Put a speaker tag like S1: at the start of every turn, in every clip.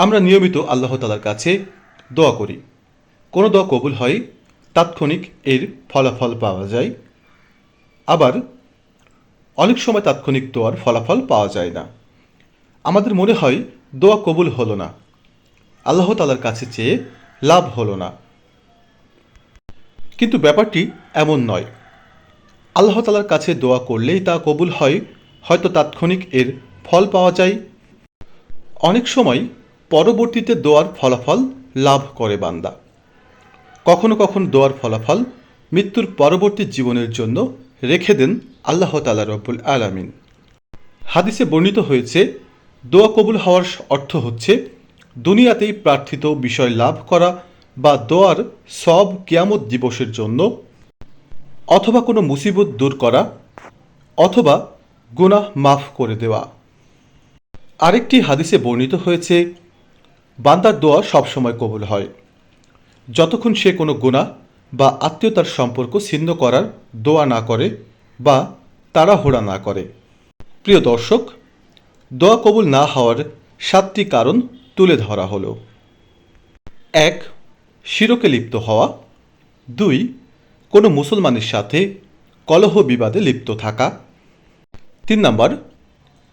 S1: আমরা নিয়মিত আল্লাহ তালার কাছে দোয়া করি। কোনো দোয়া কবুল হয়, তাৎক্ষণিক এর ফলাফল পাওয়া যায়। আবার অনেক সময় তাৎক্ষণিক দোয়ার ফলাফল পাওয়া যায় না। আমাদের মনে হয় দোয়া কবুল হলো না। আল্লাহ তালার কাছে চেয়ে লাভ হলো না। কিন্তু ব্যাপারটি এমন নয়। আল্লাহ তালার কাছে দোয়া করলেই তা কবুল হয়, হয়তো তাৎক্ষণিক এর ফল পাওয়া যায়। অনেক সময় পরবর্তীতে দোয়ার ফলাফল লাভ করে বান্দা। কখনো কখনো দোয়ার ফলাফল মৃত্যুর পরবর্তী জীবনের জন্য রেখে দেন আল্লাহ তালা রব্বুল আলামিন। হাদিসে বর্ণিত হয়েছে, দোয়া কবুল হওয়ার অর্থ হচ্ছে দুনিয়াতেই প্রার্থিত বিষয় লাভ করা বা দোয়ার সব কিয়ামত দিবসের জন্য অথবা কোনো মুসিবত দূর করা অথবা গুনাহ মাফ করে দেওয়া। আরেকটি হাদিসে বর্ণিত হয়েছে বান্দার দোয়া সবসময় কবুল হয়। যতক্ষণ সে কোনো গুনাহ বা আত্মীয়তার সম্পর্ক ছিন্ন করার দোয়া না করে বা তাড়াহুড়া না করে। প্রিয় দর্শক, দোয়া কবুল না হওয়ার সাতটি কারণ তুলে ধরা হলো। এক, শিরকে লিপ্ত হওয়া। দুই, কোনো মুসলমানের সাথে কলহ বিবাদে লিপ্ত থাকা। তিন নম্বর,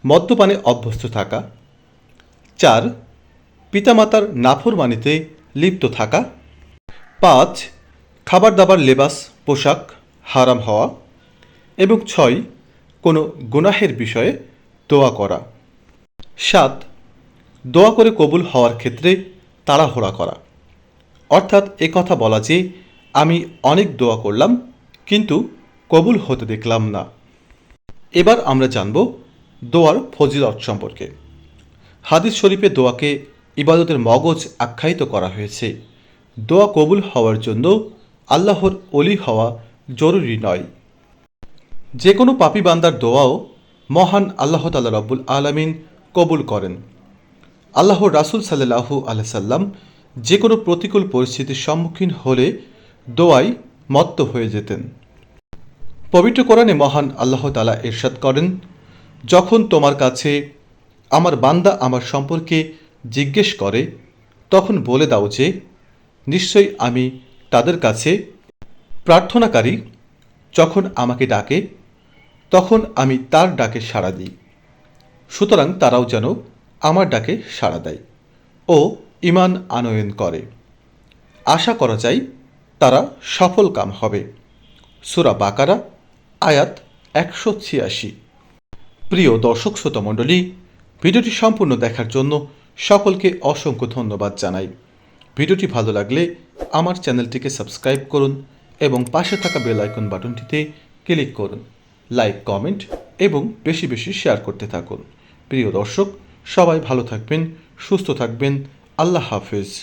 S1: মদ্যপানে অভ্যস্ত থাকা। চার পিতামাতার নাফরমানিতে লিপ্ত থাকা। পাঁচ খাবার দাবার লেবাস, পোশাক হারাম হওয়া। এবং ছয়, কোনো গুনাহের বিষয়ে দোয়া করা। সাত, দোয়া করে কবুল হওয়ার ক্ষেত্রে তাড়াহুড়া করা। অর্থাৎ এ কথা বলা যে, আমি অনেক দোয়া করলাম, কিন্তু কবুল হতে দেখলাম না। এবার আমরা জানব দোয়ার ফজিলত সম্পর্কে। হাদিস শরীফে দোয়াকে ইবাদতের মগজ আখ্যায়িত করা হয়েছে। দোয়া কবুল হওয়ার জন্য আল্লাহর অলি হওয়া জরুরি নয়। যে কোনো পাপি বান্দার দোয়াও মহান আল্লাহ তাল্লাহ রব্বুল আলমিন কবুল করেন। আল্লাহ রাসুল সাল্লাহু আলসাল্লাম যে কোনো প্রতিকূল পরিস্থিতির সম্মুখীন হলে দোয়াই মত্ত হয়ে যেতেন। পবিত্র কোরআনে মহান আল্লাহ তালা এরশাদ করেন, যখন তোমার কাছে আমার বান্দা আমার সম্পর্কে জিজ্ঞেস করে, তখন বলে দাও যে নিশ্চয়ই আমি তাদের কাছে প্রার্থনাকারী। যখন আমাকে ডাকে, তখন আমি তার ডাকে সাড়া দিই। সুতরাং তারাও যেন আমার ডাকে সাড়া দেয় ও ইমান আনয়ন করে। আশা করা যায় তারা সফল কাম হবে। সুরা বাকারা, আয়াত একশো ছিয়াশি। প্রিয় দর্শক, শ্রোতা মণ্ডলী, ভিডিওটি সম্পূর্ণ দেখার জন্য সকলকে অসংখ্য ধন্যবাদ জানাই। ভিডিওটি ভালো লাগলে আমার চ্যানেলটিকে সাবস্ক্রাইব করুন এবং পাশে থাকা বেল আইকন বাটনটিতে ক্লিক করুন। লাইক, কমেন্ট এবং বেশি বেশি শেয়ার করতে থাকুন। প্রিয় দর্শক, সবাই ভালো থাকবেন, সুস্থ থাকবেন। আল্লাহ হাফেজ।